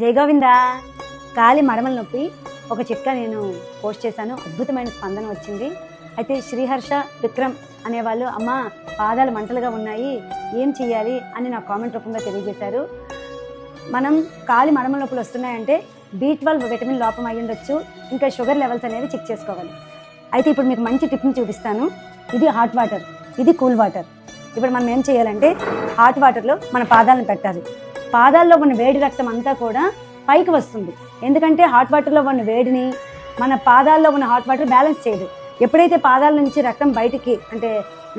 జై గోవిందా. కాలి మడమల నొప్పి. ఒక చిట్కా నేను పోస్ట్ చేశాను. అద్భుతమైన స్పందన వచ్చింది. అయితే శ్రీహర్ష విక్రమ్ అనేవాళ్ళు అమ్మ పాదాలు మంటలుగా ఉన్నాయి. ఏం చేయాలి అని నాకు కామెంట్ రూపంగా తెలియజేశారు. మనం కాలి మడమల నొప్పులు వస్తున్నాయంటే బీ ట్వెల్వ్ విటమిన్ లోపం అయి ఉండొచ్చు. ఇంకా షుగర్ లెవెల్స్ అనేవి చెక్ చేసుకోవాలి. అయితే ఇప్పుడు మీకు మంచి టిప్ని చూపిస్తాను. ఇది హాట్ వాటర్. ఇది కూల్ వాటర్. ఇప్పుడు మనం ఏం చేయాలంటే హాట్ వాటర్లో మన పాదాలను పెట్టాలి. పాదాల్లో ఉన్న వేడి రక్తం అంతా కూడా పైకి వస్తుంది. ఎందుకంటే హాట్ వాటర్లో ఉన్న వేడిని మన పాదాల్లో ఉన్న హాట్ వాటర్ బ్యాలెన్స్ చేయదు. ఎప్పుడైతే పాదాల నుంచి రక్తం బయటికి అంటే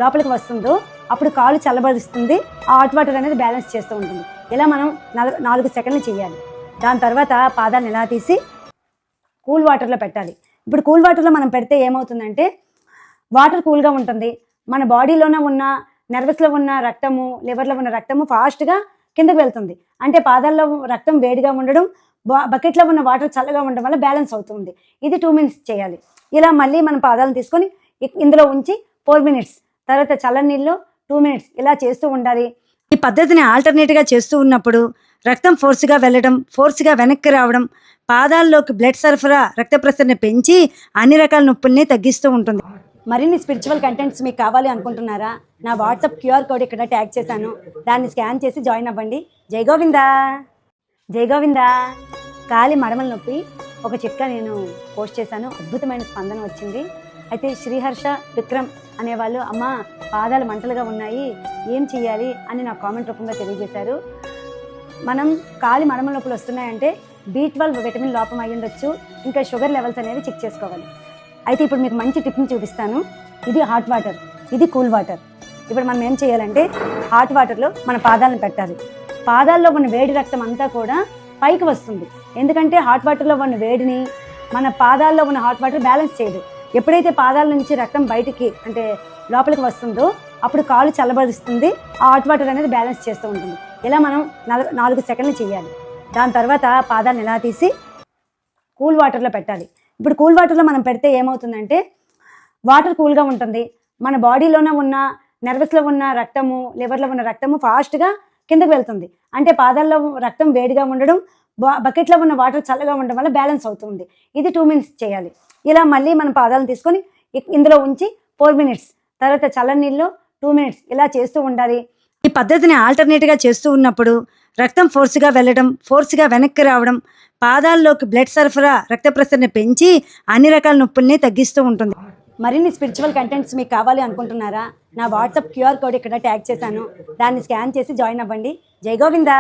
లోపలికి వస్తుందో అప్పుడు కాలు చల్లబరుస్తుంది ఆ హాట్ వాటర్ అనేది బ్యాలెన్స్ చేస్తూ ఉంటుంది. ఇలా మనం నాలుగు నాలుగు సెకండ్లు చేయాలి. దాని తర్వాత పాదాలను ఎలా తీసి కూల్ వాటర్లో పెట్టాలి. ఇప్పుడు కూల్ వాటర్లో మనం పెడితే ఏమవుతుందంటే వాటర్ కూల్గా ఉంటుంది. మన బాడీలోనే ఉన్న నర్వస్లో ఉన్న రక్తము లివర్లో ఉన్న రక్తము ఫాస్ట్గా కిందకి వెళ్తుంది. అంటే పాదాల్లో రక్తం వేడిగా ఉండడం బకెట్లో ఉన్న వాటర్ చల్లగా ఉండడం వల్ల బ్యాలెన్స్ అవుతుంది. ఇది టూ మినిట్స్ చేయాలి. ఇలా మళ్ళీ మనం పాదాలను తీసుకొని ఇందులో ఉంచి ఫోర్ మినిట్స్ తర్వాత చల్ల నీళ్ళు టూ మినిట్స్ ఇలా చేస్తూ ఉండాలి. ఈ పద్ధతిని ఆల్టర్నేట్గా చేస్తూ ఉన్నప్పుడు రక్తం ఫోర్స్గా వెళ్ళడం ఫోర్స్గా వెనక్కి రావడం పాదాల్లోకి బ్లడ్ సరఫరా రక్త ప్రసరణ పెంచి అన్ని రకాల నొప్పుల్ని తగ్గిస్తూ ఉంటుంది. మరిన్ని స్పిరిచువల్ కంటెంట్స్ మీకు కావాలి అనుకుంటున్నారా? నా వాట్సాప్ క్యూఆర్ కోడ్ ఇక్కడ ట్యాగ్ చేశాను. దాన్ని స్కాన్ చేసి జాయిన్ అవ్వండి. జై గోవిందా. జై గోవిందా. కాలి మడమల నొప్పి. ఒక చిట్కా నేను పోస్ట్ చేశాను. అద్భుతమైన స్పందన వచ్చింది. అయితే శ్రీహర్ష విక్రమ్ అనేవాళ్ళు అమ్మ పాదాలు మంటలుగా ఉన్నాయి. ఏం చేయాలి అని నాకు కామెంట్ రూపంగా తెలియజేశారు. మనం కాలి మడమల నొప్పులు వస్తున్నాయంటే బీ ట్వెల్వ్ విటమిన్ లోపం అయ్యుండొచ్చు. ఇంకా షుగర్ లెవెల్స్ అనేవి చెక్ చేసుకోవాలి. అయితే ఇప్పుడు మీకు మంచి టిప్ని చూపిస్తాను. ఇది హాట్ వాటర్ ఇది కూల్ వాటర్ ఇప్పుడు మనం ఏం చేయాలంటే హాట్ వాటర్లో మన పాదాలను పెట్టాలి. పాదాల్లో ఉన్న వేడి రక్తం అంతా కూడా పైకి వస్తుంది. ఎందుకంటే హాట్ వాటర్లో ఉన్న వేడిని మన పాదాల్లో ఉన్న హాట్ వాటర్ బ్యాలెన్స్ చేయదు. ఎప్పుడైతే పాదాల నుంచి రక్తం బయటికి అంటే లోపలికి వస్తుందో అప్పుడు కాలు చల్లబరుస్తుంది ఆ హాట్ వాటర్ అనేది బ్యాలెన్స్ చేస్తూ ఉంటుంది. ఇలా మనం నాలుగు నాలుగు సెకండ్లు చేయాలి. దాని తర్వాత పాదాలను ఎలా తీసి కూల్ వాటర్లో పెట్టాలి. ఇప్పుడు కూల్ వాటర్లో మనం పెడితే ఏమవుతుందంటే వాటర్ కూల్గా ఉంటుంది. మన బాడీలోనే ఉన్న నర్వస్లో ఉన్న రక్తము లివర్లో ఉన్న రక్తము ఫాస్ట్గా కిందకు వెళ్తుంది. అంటే పాదాల్లో రక్తం వేడిగా ఉండడం బకెట్లో ఉన్న వాటర్ చల్లగా ఉండడం వల్ల బ్యాలెన్స్ అవుతుంది ఇది టూ మినిట్స్ చేయాలి. ఇలా మళ్ళీ మన పాదాలను తీసుకొని ఇందులో ఉంచి ఫోర్ మినిట్స్ తర్వాత చల్ల నీళ్ళు టూ మినిట్స్ ఇలా చేస్తూ ఉండాలి. ఈ పద్ధతిని ఆల్టర్నేట్గా చేస్తూ ఉన్నప్పుడు రక్తం ఫోర్స్గా వెళ్ళడం ఫోర్స్గా వెనక్కి రావడం పాదాల్లోకి బ్లడ్ సరఫరా రక్త ప్రసరణ పెంచి అన్ని రకాల నొప్పుల్ని తగ్గిస్తూ ఉంటుంది. మరిన్ని స్పిరిచువల్ కంటెంట్స్ మీకు కావాలి అనుకుంటున్నారా? నా వాట్సాప్ క్యూఆర్ కోడ్ ఇక్కడ ట్యాగ్ చేశాను. దాన్ని స్కాన్ చేసి జాయిన్ అవ్వండి. జై గోవిందా!